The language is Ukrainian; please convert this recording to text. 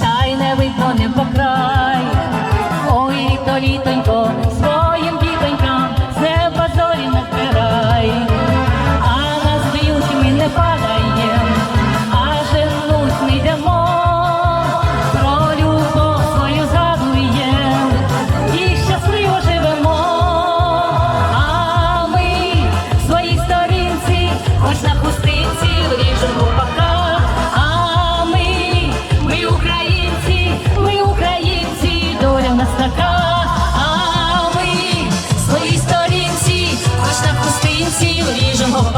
та й не видно по край, ой то літонько. Капустинці ріжемо,